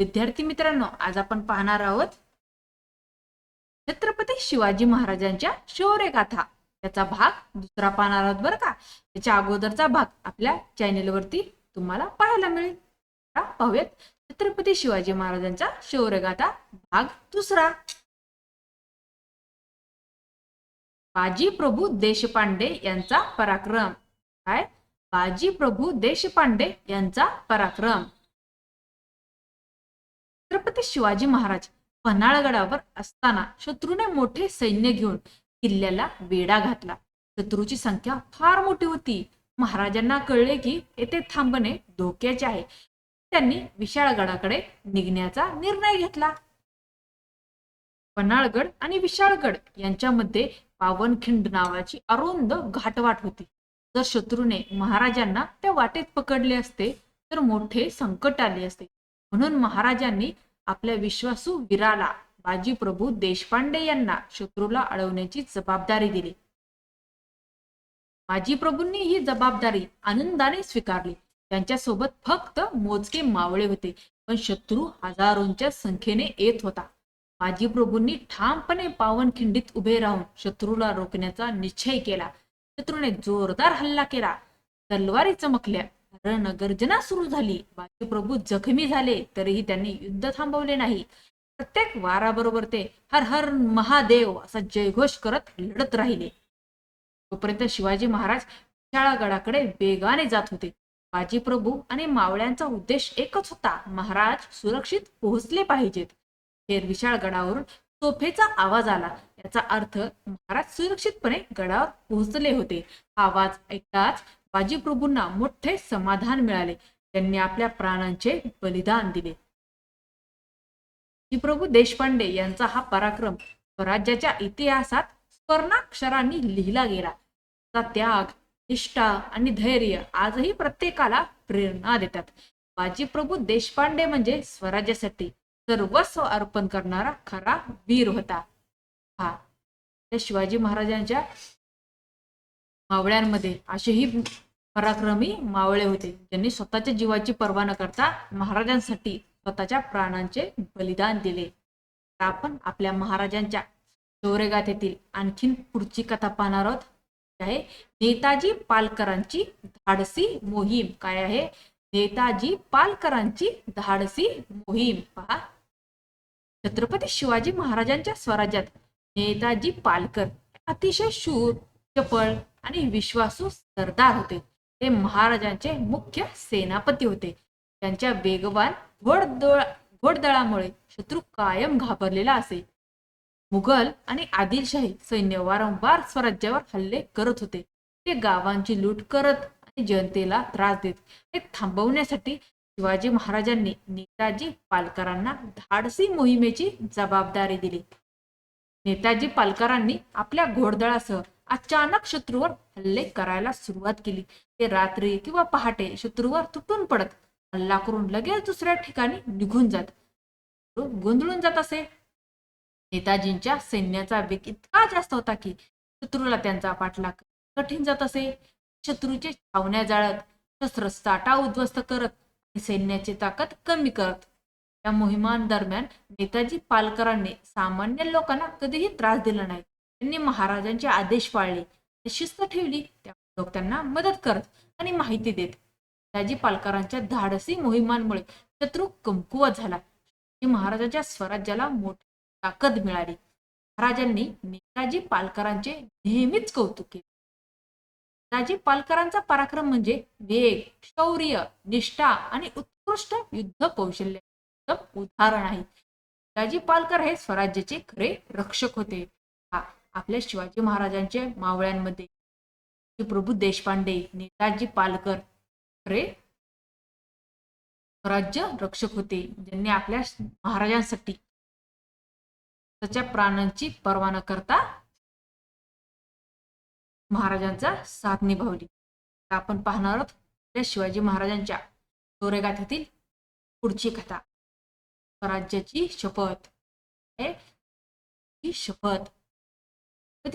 विद्यार्थी मित्रांनो आज आपण पाहणार आहोत छत्रपती शिवाजी महाराजांच्या शौर्यगाथा. त्याचा भाग दुसरा पाहणार आहोत बरं का? त्याच्या अगोदरचा भाग आपल्या चॅनेलवरती तुम्हाला पाहायला मिळेल. पाहूयात छत्रपती शिवाजी महाराजांचा शौर्यगाथा भाग दुसरा. बाजी प्रभू देशपांडे यांचा पराक्रम. काय? बाजी प्रभू देशपांडे यांचा पराक्रम. छत्रपती शिवाजी महाराज पन्हाळगडावर असताना शत्रूने मोठे सैन्य घेऊन किल्ल्याला वेढा घातला. शत्रूची संख्या फार मोठी होती. महाराजांना कळले की येथे थांबणे धोक्याचे आहे. त्यांनी विशाळगडाकडे निघण्याचा निर्णय घेतला. पन्हाळगड आणि विशाळगड यांच्यामध्ये पावनखिंड नावाची अरुंद घाटवाट होती. जर शत्रूने महाराजांना त्या वाटेत पकडले असते तर मोठे संकट आले असते. म्हणून महाराजांनी आपल्या विश्वासू वीराला बाजीप्रभू देशपांडे यांना शत्रूला अडवण्याची जबाबदारी दिली. बाजीप्रभूंनी ही जबाबदारी आनंदाने स्वीकारली. त्यांच्यासोबत फक्त मोजके मावळे होते पण शत्रू हजारोंच्या संख्येने येत होता. बाजीप्रभूंनी ठामपणे पावनखिंडीत उभे राहून शत्रूला रोखण्याचा निश्चय केला. शत्रूने जोरदार हल्ला केला. तलवारी चमकल्या. रणगर्जना सुरू झाली. बाजीप्रभू जखमी झाले तरीही त्यांनी युद्ध थांबवले नाही. प्रत्येक वाराबरोबर ते हर हर महादेव असा जयघोष करत लढत राहिले. तोपर्यंत शिवाजी महाराज विशाळगडाकडे वेगाने जात होते. बाजीप्रभू आणि मावळ्यांचा उद्देश एकच होता महाराज सुरक्षित पोहोचले पाहिजेत. हेर विशाळगडावरून तोफेचा आवाज आला. याचा अर्थ महाराज सुरक्षितपणे गडावर पोहोचले होते. आवाज ऐकताच बाजीप्रभूंना मोठे समाधान मिळाले. त्यांनी आपल्या प्राणांचे बलिदान दिले. प्रभू देशपांडे यांचा हा पराक्रम स्वराज्याच्या इतिहासात स्वर्णाक्षरांनी लिहिला गेला. त्याग निष्ठा आणि धैर्य आजही प्रत्येकाला प्रेरणा देतात. बाजीप्रभू देशपांडे म्हणजे स्वराज्यासाठी सर्वस्व अर्पण करणारा खरा वीर होता. हा. त्या शिवाजी महाराजांच्या मावळ्यांमध्ये असेही पराक्रमी मावळे होते. ज्यांनी स्वतःच्या जीवाची पर्वा न करता महाराजांसाठी स्वतःच्या प्राणांचे बलिदान दिले. तर आपण आपल्या महाराजांच्या शौर्यगाथेतील आणखीन पुढची कथा पाहणार आहोत. आहे नेताजी पालकरांची धाडसी मोहीम. काय आहे? नेताजी पालकरांची धाडसी मोहीम. पहा. छत्रपती शिवाजी महाराजांच्या स्वराज्यात नेताजी पालकर अतिशय शूर चपळ आणि विश्वासू सरदार होते. ते महाराजांचे मुख्य सेनापती होते. त्यांच्या वेगवान घोडदळ घोडदळामुळे शत्रू कायम घाबरलेला असे. मुघल आणि आदिलशाही सैन्य वारंवार स्वराज्यावर हल्ले करत होते. ते गावांची लूट करत आणि जनतेला त्रास देत. हे थांबवण्यासाठी शिवाजी महाराजांनी नेताजी पालकरांना धाडसी मोहिमेची जबाबदारी दिली. नेताजी पालकरांनी आपल्या घोडदळासह अचानक शत्रूवर हल्ले करायला सुरुवात केली. ते रात्री किंवा पहाटे शत्रूवर तुटून पडत हल्ला करून लगेच दुसऱ्या ठिकाणी निघून जात. गोंधळून जात असे. नेताजींच्या सैन्याचा वेग इतका जास्त होता की शत्रूला त्यांचा पाठलाग कठीण जात असे. शत्रूचे छावण्या जाळत शस्त्र साठा उद्ध्वस्त करत सैन्याची ताकद कमी करत या मोहिमांदरम्यान नेताजी पालकरांनी सामान्य लोकांना कधीही त्रास दिला नाही. त्यांनी महाराजांचे आदेश पाळले. शिस्त ठेवली. त्या लोक त्यांना मदत करत आणि माहिती देत. नेताजी पालकरांच्या धाडसी मोहिमांमुळे शत्रू कमकुवत झाला. महाराजांच्या स्वराज्याला मोठी ताकद मिळाली. महाराजांनी नेताजी पालकरांचे नेहमीच कौतुक केले. नेताजी पालकरांचा पराक्रम म्हणजे वेग शौर्य निष्ठा आणि उत्कृष्ट युद्ध कौशल्य. उदाहरण आहे. शिवाजी पालकर हे स्वराज्याचे खरे रक्षक होते. आपल्या शिवाजी महाराजांच्या मावळ्यांमध्ये. प्रभू देशपांडे नेताजी पालकर खरे स्वराज्य रक्षक होते. ज्यांनी आपल्या महाराजांसाठी त्याच्या प्राणांची पर्वा न करता महाराजांचा साथ निभावली. आपण पाहणार आहोत शिवाजी महाराजांच्या शौर्यगाथेतील पुढची कथा. स्वराज्याची शपथ. म्हणजे हे ही शपथ.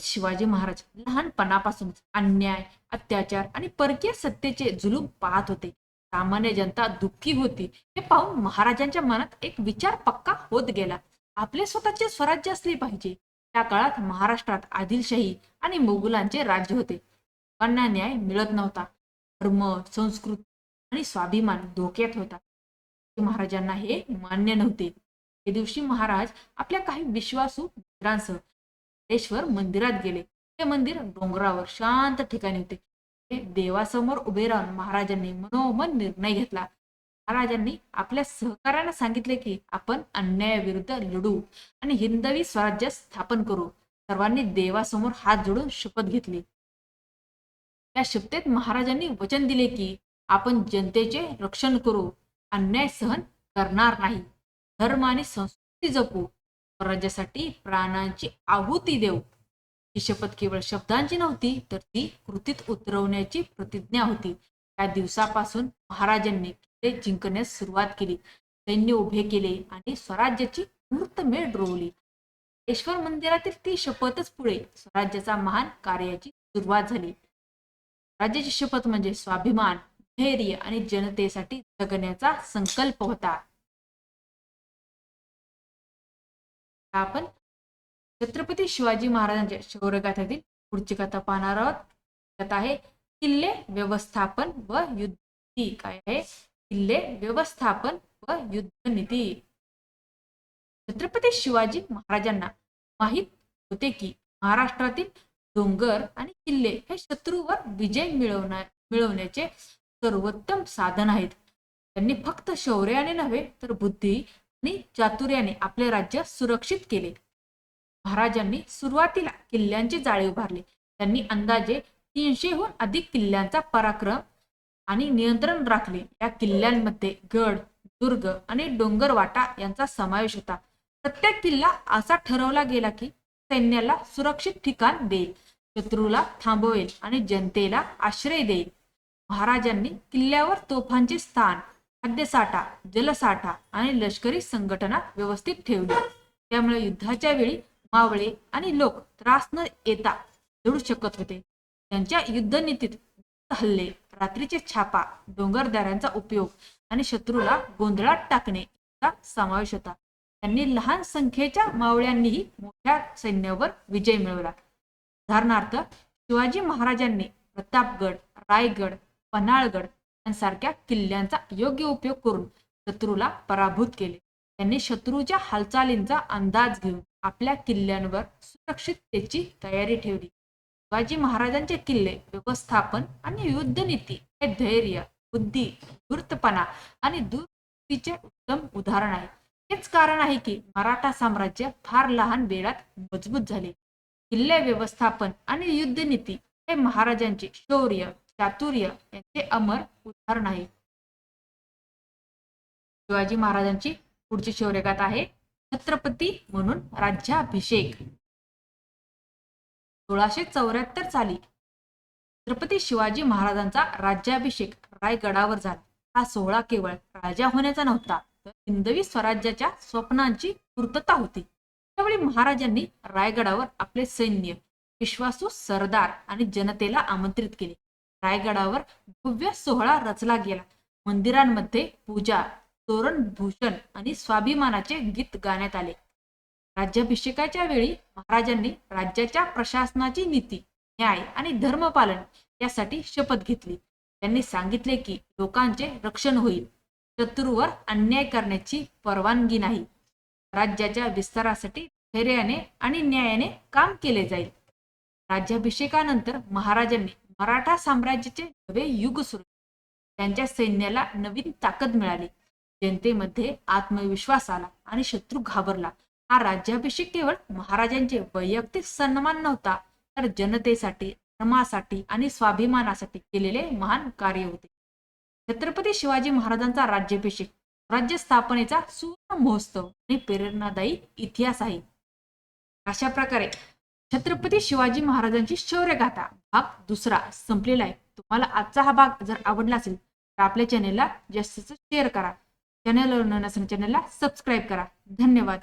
शिवाजी महाराज लहानपणापासून अन्याय अत्याचार आणि परकीय सत्तेचे जुलूम पाहत होते. सामान्य जनता दुःखी होती. हे पाहून महाराजांच्या मनात एक विचार पक्का होत गेला. आपले स्वतःचे स्वराज्य असले पाहिजे. त्या काळात महाराष्ट्रात आदिलशाही आणि मुघलांचे राज्य होते. लोकांना न्याय मिळत नव्हता. धर्म संस्कृती आणि स्वाभिमान धोक्यात होता. महाराजांना हे मान्य नव्हते. हे दिवशी महाराज आपल्या काही विश्वासू मित्रांसह सिद्धेश्वर मंदिरात गेले. ते मंदिर डोंगरावर शांत ठिकाणी होते. ते देवासमोर उभे राहून महाराजांनी मनोमन निर्णय घेतला. महाराजांनी आपल्या सहकाऱ्यांना सांगितले की आपण अन्यायाविरुद्ध लढू आणि हिंदवी स्वराज्य स्थापन करू. सर्वांनी देवासमोर हात जोडून शपथ घेतली. त्या शपथेत महाराजांनी वचन दिले की आपण जनतेचे रक्षण करू. अन्याय सहन करणार नाही. धर्म आणि संस्कृती जपू. स्वराज्यासाठी प्राणांची आहुती देऊ. ही शपथ केवळ शब्दांची नव्हती तर ती कृतीत उतरवण्याची प्रतिज्ञा होती. त्या दिवसापासून महाराजांनी किल्ले जिंकण्यास सुरुवात केली. सैन्य उभे केले आणि स्वराज्याची मूर्तमेळ रोवली. ईश्वर मंदिरातील ती शपथच पुढे स्वराज्याचा महान कार्याची सुरुवात झाली. राज्याची शपथ म्हणजे स्वाभिमान. धैर्य आणि जनतेसाठी जगण्याचा संकल्प होता. आपण छत्रपती शिवाजी महाराजांच्या शौर्यगाथातील पुढची कथा पाहणार आहोत. कथा आहे किल्ले व्यवस्थापन व युद्ध काय आहे? किल्ले व्यवस्थापन व युद्ध नीती छत्रपती शिवाजी महाराजांना माहीत होते की महाराष्ट्रातील डोंगर आणि किल्ले हे शत्रूवर विजय मिळवण्या मिळवण्याचे सर्वोत्तम साधन आहेत. त्यांनी फक्त शौर्याने नव्हे तर बुद्धी आणि चातुर्याने आपले राज्य सुरक्षित केले. महाराजांनी सुरुवातीला किल्ल्यांचे जाळे उभारले. त्यांनी अंदाजे तीनशेहून अधिक किल्ल्यांचा पराक्रम आणि नियंत्रण राखले. या किल्ल्यांमध्ये गड दुर्ग आणि डोंगर वाटा यांचा समावेश होता. प्रत्येक किल्ला असा ठरवला गेला की सैन्याला सुरक्षित ठिकाण देईल शत्रूला थांबवेल आणि जनतेला आश्रय देईल. महाराजांनी किल्ल्यावर तोफांचे स्थान खाद्यसाठा जलसाठा आणि लष्करी संघटना व्यवस्थित ठेवली. त्यामुळे युद्धाच्या वेळी मावळे आणि लोक त्रास न येता लढू शकत होते. त्यांच्या युद्धनीतीत हल्ले रात्रीचे छापा डोंगरदारांचा उपयोग आणि शत्रूला गोंधळात टाकणे समावेश होता. त्यांनी लहान संख्येच्या मावळ्यांनीही मोठ्या सैन्यावर विजय मिळवला. उदाहरणार्थ शिवाजी महाराजांनी प्रतापगड रायगड पन्हाळगड यांसारख्या किल्ल्यांचा योग्य उपयोग करून शत्रूला पराभूत केले. त्यांनी शत्रूच्या हालचालींचा अंदाज घेऊन आपल्या किल्ल्यांवर सुरक्षिततेची तयारी ठेवली. शिवाजी महाराजांचे किल्ले व्यवस्थापन आणि युद्धनीती हे धैर्य बुद्धी धूर्तपणा आणि दूरदृष्टीचे उत्तम उदाहरण आहे. हेच कारण आहे की मराठा साम्राज्य फार लहान वेळात मजबूत झाले. किल्ले व्यवस्थापन आणि युद्धनीती हे महाराजांचे शौर्य चातुर्य यांचे अमर उदाहरण आहे. शिवाजी महाराजांची पुढची शौर्यगाथा आहे छत्रपती म्हणून राज्याभिषेक. सोळाशे चौऱ्याहत्तर साली छत्रपती शिवाजी महाराजांचा राज्याभिषेक रायगडावर झाला. हा सोहळा केवळ राजा होण्याचा नव्हता तर हिंदवी स्वराज्याच्या स्वप्नांची पूर्तता होती. त्यावेळी महाराजांनी रायगडावर आपले सैन्य विश्वासू सरदार आणि जनतेला आमंत्रित केले. रायगडावर भव्य सोहळा रचला गेला. मंदिरांमध्ये पूजा तोरण भूषण आणि स्वाभिमानाचे गीत गाण्यात आले. राज्याभिषेकाच्या वेळी महाराजांनी राज्याच्या प्रशासनाची नीती न्याय आणि धर्मपालन यासाठी शपथ घेतली. त्यांनी सांगितले की लोकांचे रक्षण होईल. शत्रूवर अन्याय करण्याची परवानगी नाही. राज्याच्या विस्तारासाठी धैर्याने आणि न्यायाने काम केले जाईल. राज्याभिषेकानंतर महाराजांनी मराठा साम्राज्याचे नवे युग सुरू त्यांच्या सैन्याला नवीन ताकद मिळाली. जनतेमध्ये आत्मविश्वास आला आणि शत्रू घाबरला. हा राज्याभिषेक केवळ महाराजांचे वैयक्तिक सन्मान नव्हता तर जनतेसाठी धर्मासाठी आणि स्वाभिमानासाठी केलेले महान कार्य होते. छत्रपती शिवाजी महाराजांचा राज्याभिषेक राज्य स्थापनेचा सुवर्ण महोत्सव आणि प्रेरणादायी इतिहास आहे. अशा प्रकारे छत्रपती शिवाजी महाराजांची शौर्यगाथा. भाग दुसरा संपलेला आहे. तुम्हाला आजचा हा भाग जर आवडला असेल तर आपल्या चॅनेलला जास्तीचं शेअर करा. चॅनेलवर नसून नसेल चॅनलला सबस्क्राईब करा. धन्यवाद.